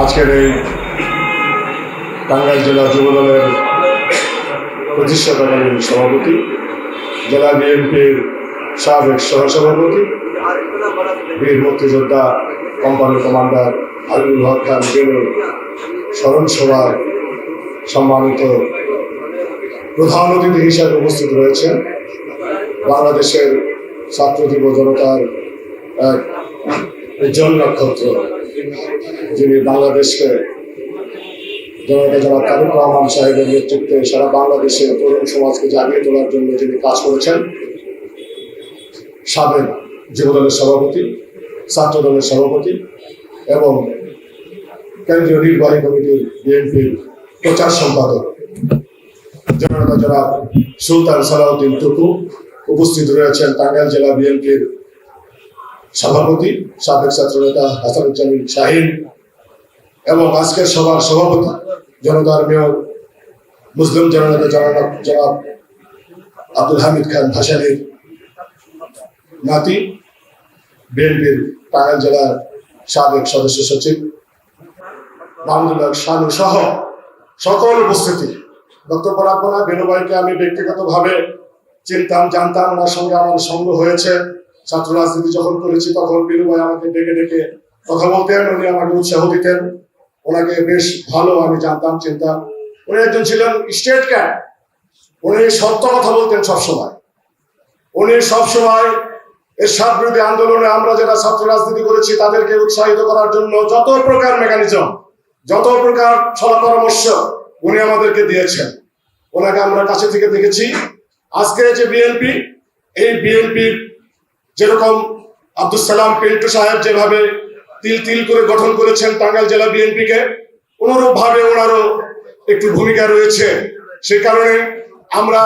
আজকের এই টাঙ্গাইল জেলা যুবদলের প্রতিষ্ঠাকালীন সভাপতি, জেলা বিএনপির সাবেক সহসভাপতি, বীর মুক্তিযোদ্ধা কোম্পানি কমান্ডার আলিউল হক খান স্মরণ সভায় সম্মানিত প্রধান অতিথি হিসাবে উপস্থিত রয়েছেন। বাংলাদেশের ছাত্র যুব জনতার এক উজ্জ্বল নক্ষত্র যিনি বাংলাদেশকে জনতা জনাব তারেক রহমান সাহেবের নেতৃত্বে সারা বাংলাদেশের তরুণ সমাজকে জাগিয়ে তোলার জন্য যিনি কাজ করেছেন, সাবেক যুবদলের সভাপতি ছাত্র দলের সভাপতি এবং কেন্দ্রীয় নির্বাহী কমিটির বিএনপির প্রচার সম্পাদক। জনতা জনাব সুলতান সালাউদ্দিন টুকু উপস্থিত রয়েছেন, টাঙ্গাইল জেলা বিএনপির সভাপতি, সাবেক ছাত্রনেতা হাসানুজ্জামিন শাহিন এবং আজকের সভার সভাপতি, জনতার মেয়র, মুসলিম জননেতা জনাব জনাব আব্দুল হামিদ খান ভাসানির নাতি, বিএনপির টাঙ্গাইল জেলার সাবেক সদস্য সচিব মাহমুদুল্লাহ শানু সহ সকল উপস্থিতি। বক্তব্য রাখব না বেনুভাইকে আমি ব্যক্তিগতভাবে চিনতাম, জানতাম, ওনার সঙ্গে আমার সঙ্গ হয়েছে। ছাত্র রাজনীতি যখন করেছি, তখন বিনুভাই আমাকে ডেকে ডেকে কথা বলতেন, উনি আমাকে উৎসাহ দিতেন। ওনাকে বেশ ভালো আমি জানতাম, চিনতাম। উনি একজন ছিলেন স্টেট ক্যাম্প উনি সত্য কথা বলতেন সবসময়। উনি সবসময় এরশাদ বিরোধী আন্দোলনে আমরা যারা ছাত্র রাজনীতি করেছি, তাদেরকে উৎসাহিত করার জন্য যত প্রকার মেকানিজম যত প্রকার ছলা পরামর্শ উনি আমাদেরকে দিয়েছেন। ওনাকে আমরা কাছে থেকে দেখেছি। আজকে যে বিএনপি, এই বিএনপির যেরকম আব্দুল সালাম পিন্টু সাহেব যেভাবে তিল তিল করে গঠন করেছেন টাঙ্গাইল জেলা বিএনপিকে অনুরূপ ভাবে ওনারও একটু ভূমিকা রয়েছে। সে কারণে আমরা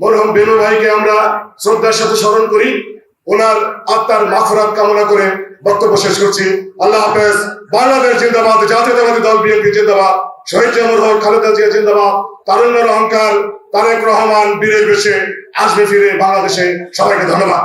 মরহম বেনু ভাইকে আমরা শ্রদ্ধার সাথে স্মরণ করি। ওনার আত্মার মাফরাত কামনা করে বক্তব্য শেষ করছি। আল্লাহ হাফেজ। বাংলাদেশ জিন্দাবাদ, জাতীয়তাবাদী দল বিএনপি জিন্দাবাদ। শহীদ জামুর হক, খালেদা জিয়া জিন্দাবাদ। তারুণ্যের অহংকার তারেক রহমান বীরের বেশে আসবে ফিরে বাংলাদেশে। সবাইকে ধন্যবাদ।